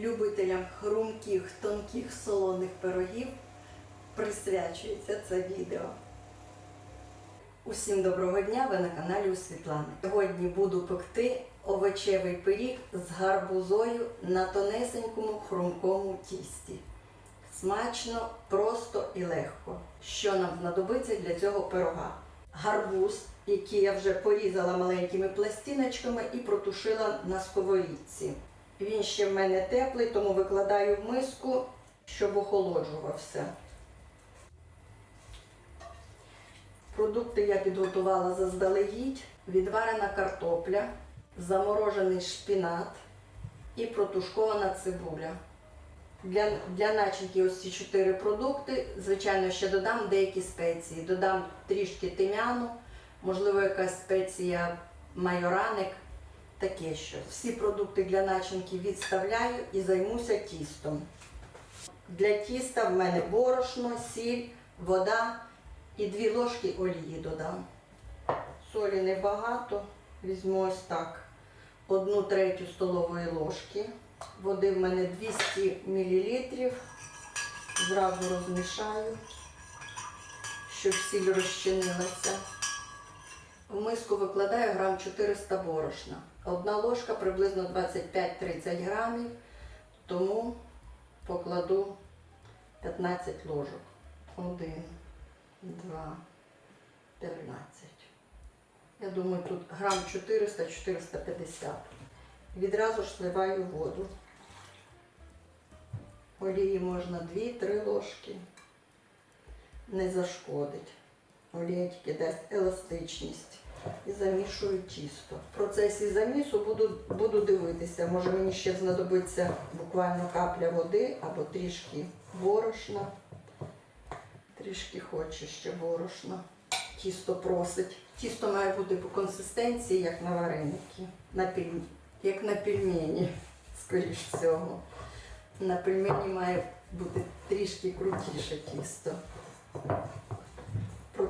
любителям хрумких, тонких солоних пирогів присвячується це відео. Усім доброго дня! Ви на каналі у Світлани. Сьогодні буду пекти овочевий пиріг з гарбузою на тонесенькому хрумкому тісті. Смачно, просто і легко. Що нам знадобиться для цього пирога? Гарбуз, який я вже порізала маленькими пластиночками і протушила на сковорідці. Він ще в мене теплий, тому викладаю в миску, щоб охолоджувався. Продукти я підготувала заздалегідь, відварена картопля, заморожений шпінат і протушкована цибуля. Для, для начинки ось ці чотири продукти. Звичайно, ще додам деякі спеції. Додам трішки тим'яну, можливо, якась спеція майораник, таке що. Всі продукти для начинки відставляю і займуся тістом. Для тіста в мене борошно, сіль, вода і дві ложки олії додам. Солі небагато, візьму ось так. Одну третю столової ложки. Води в мене 200 мл. Зразу розмішаю, щоб сіль розчинилася. В миску викладаю грам 400 борошна. Одна ложка приблизно 25-30 грамів, тому покладу 15 ложок. Один, два, 15. Я думаю, тут грам 400-450. Відразу ж сливаю воду. Олії можна 2-3 ложки. Не зашкодить. Олія тільки дасть еластичність. І замішую тісто. В процесі замісу буду, буду дивитися. Може мені ще знадобиться буквально капля води або трішки борошна. Трішки хоче ще борошна. Тісто просить. Тісто має бути по консистенції, як на вареники, на піль... як на пельмені, скоріш всього. На пельмені має бути трішки крутіше тісто.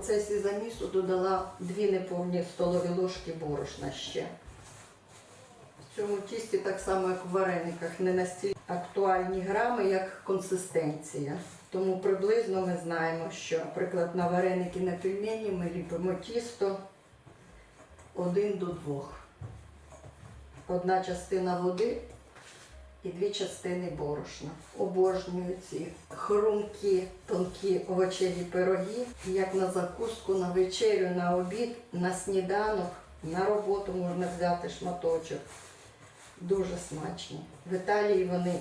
Процесі замісу додала дві неповні столові ложки борошна ще. В цьому тісті так само, як в варениках, не настільки актуальні грами, як консистенція. Тому приблизно ми знаємо, що, наприклад, на вареники на пельмені ми ліпимо тісто один до двох. Одна частина води і дві частини борошна. Обожнюю ці хрумкі, тонкі овочеві пироги, як на закуску, на вечерю, на обід, на сніданок, на роботу можна взяти шматочок. Дуже смачні. В Італії вони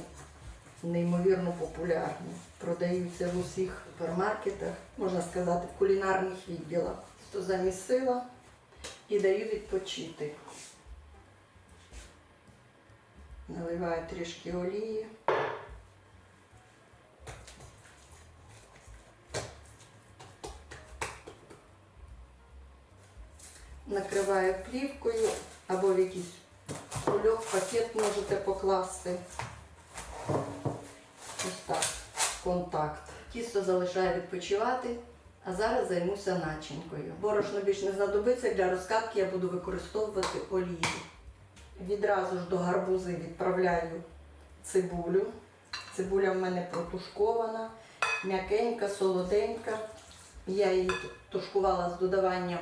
неймовірно популярні. Продаються в усіх супермаркетах, можна сказати, в кулінарних відділах. То замісила і даю відпочити. Наливаю трішки олії. Накриваю плівкою або в якийсь кульок, пакет можете покласти. Ось так, контакт. Тісто залишаю відпочивати, а зараз займуся начинкою. Борошно більш не знадобиться, для розкатки я буду використовувати олію. Відразу ж до гарбузи відправляю цибулю. Цибуля в мене протушкована, м'якенька, солоденька. Я її тушкувала з додаванням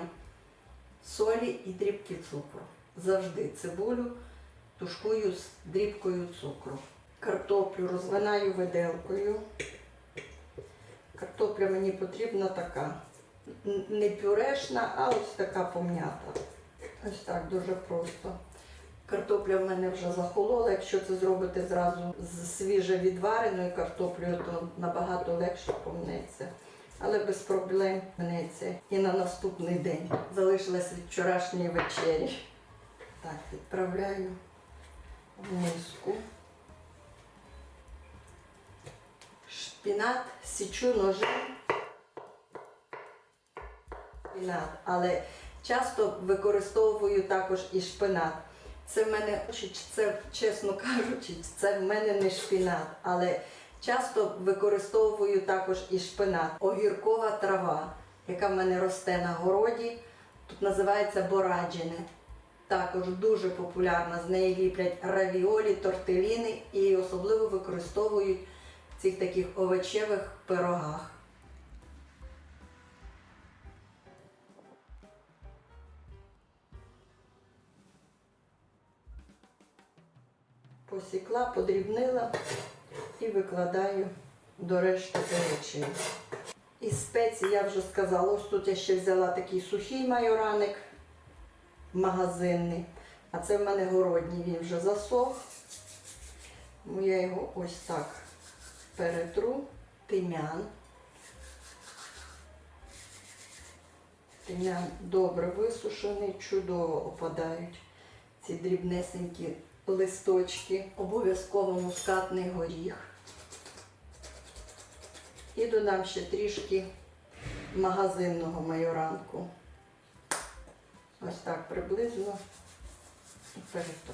солі і дрібки цукру. Завжди цибулю тушкую з дрібкою цукру. Картоплю розминаю виделкою. Картопля мені потрібна така. Не пюрешна, а ось така пом'ята. Ось так дуже просто. Картопля в мене вже захолола. Якщо це зробити зразу з свіже відвареною картоплею, то набагато легше помнеться. Але без проблем мнеться і на наступний день. Залишилась від вчорашньої вечері. Так, відправляю в миску. Шпінат січу ножем. Шпінат, але часто використовую також і шпинат. Це в мене, це, чесно кажучи, це в мене не шпінат, але часто використовую також і шпинат. Огіркова трава, яка в мене росте на городі. Тут називається бораджіне. Також дуже популярна. З неї ліплять равіолі, тортеліни і особливо використовують в цих таких овочевих пирогах. Посікла, подрібнила і викладаю до решти овочів. Із спецій я вже сказала, ось тут я ще взяла такий сухий майораник магазинний, а це в мене городній, він вже засох. Тому я його ось так перетру, тим'ян. Тим'ян добре висушений, чудово опадають ці дрібнесенькі листочки, обов'язково мускатний горіх. І додам ще трішки магазинного майоранку. Ось так приблизно і.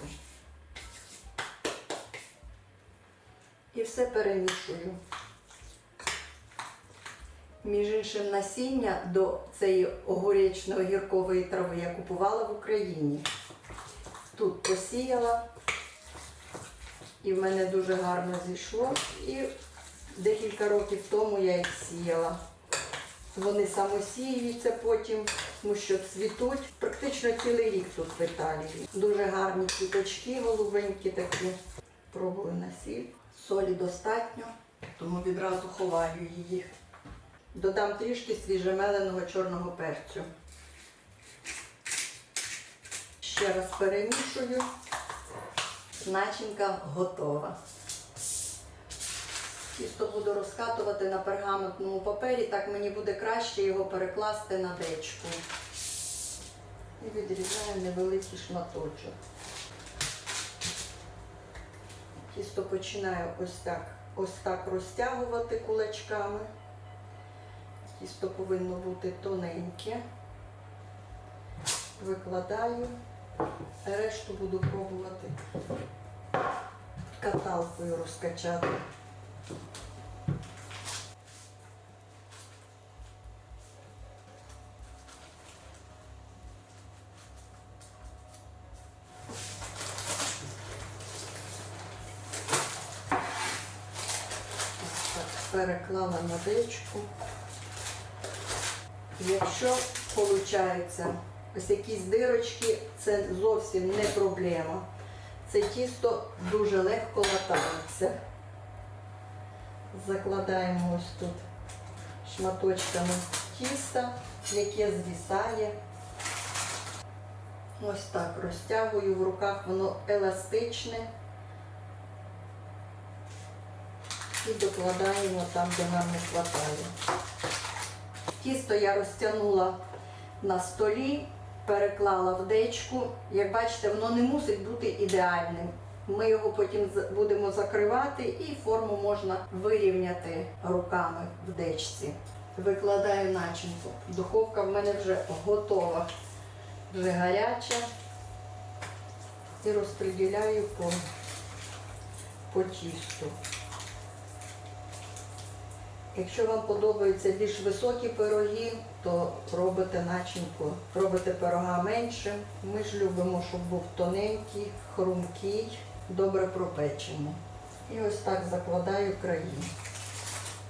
І все перемішую. Між іншим, насіння до цієї огуречно-гіркової трави я купувала в Україні. Тут посіяла, і в мене дуже гарно зійшло. І декілька років тому я їх сіяла. Вони самосіюються потім, тому що цвітуть практично цілий рік тут в Італії. Дуже гарні квіточки, голубенькі такі. Пробую на сіль. Солі достатньо, тому відразу ховаю її. Додам трішки свіжемеленого чорного перцю. Ще раз перемішую. Начинка готова. Тісто буду розкатувати на пергаментному папері, так мені буде краще його перекласти на дечку. І відрізаю невеликий шматочок. Тісто починаю ось так, ось так розтягувати кулачками. Тісто повинно бути тоненьке. Викладаю, решту буду пробувати каталкою розкачати. Переклала на дечку. Якщо виходить ось якісь дирочки, це зовсім не проблема. Це тісто дуже легко латається. Закладаємо ось тут шматочками тіста, яке звісає. Ось так розтягую в руках, воно еластичне. І докладаємо там, де нам не хватає. Тісто я розтягнула на столі, переклала в дечку. Як бачите, воно не мусить бути ідеальним. Ми його потім будемо закривати і форму можна вирівняти руками в дечці. Викладаю начинку. Духовка в мене вже готова, вже гаряча. І розподіляю по, по тісту. Якщо вам подобаються більш високі пироги, то робите начинку, робите пирога менше. Ми ж любимо, щоб був тоненький, хрумкий, добре пропечений. І ось так закладаю краї.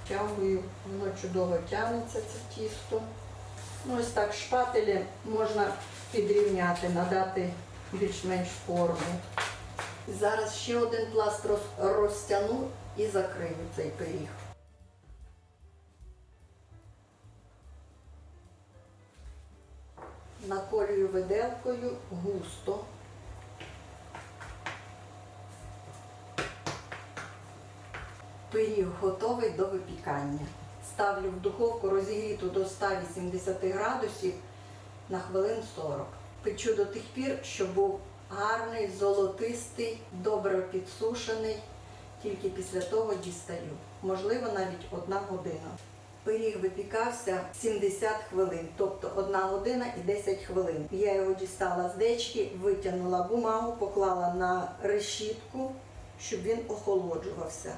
Тягую, воно чудово тягнеться це тісто. Ну, ось так шпателі можна підрівняти, надати більш-менш форму. Зараз ще один пласт роз- розтягну і закрию цей пиріг. Наколюю виделкою густо. Пиріг готовий до випікання. Ставлю в духовку розігріту до 180 градусів на хвилин 40. Печу до тих пір, щоб був гарний, золотистий, добре підсушений. Тільки після того дістаю. Можливо, навіть одна година. Пиріг випікався 70 хвилин, тобто 1 година і 10 хвилин. Я його дістала з дечки, витягнула бумагу, поклала на решітку, щоб він охолоджувався.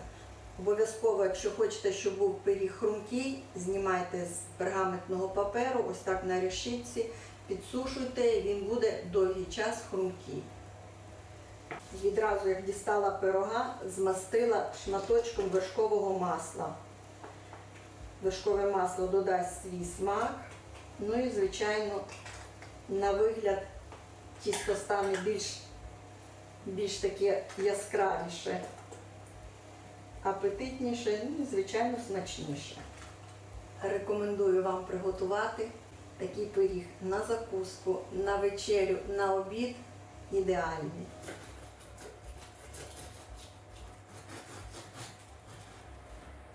Обов'язково, якщо хочете, щоб був пиріг хрумкий, знімайте з пергаментного паперу, ось так на решітці, підсушуйте, і він буде довгий час хрумкий. Відразу, як дістала пирога, змастила шматочком вершкового масла. Вершкове масло додасть свій смак. Ну і, звичайно, на вигляд тісто стане більш, більш таке яскравіше, апетитніше, ну і, звичайно, смачніше. Рекомендую вам приготувати такий пиріг на закуску, на вечерю, на обід ідеальний.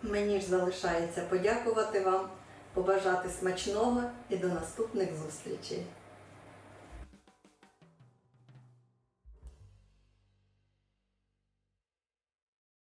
Мені ж залишається подякувати вам, побажати смачного і до наступних зустрічей.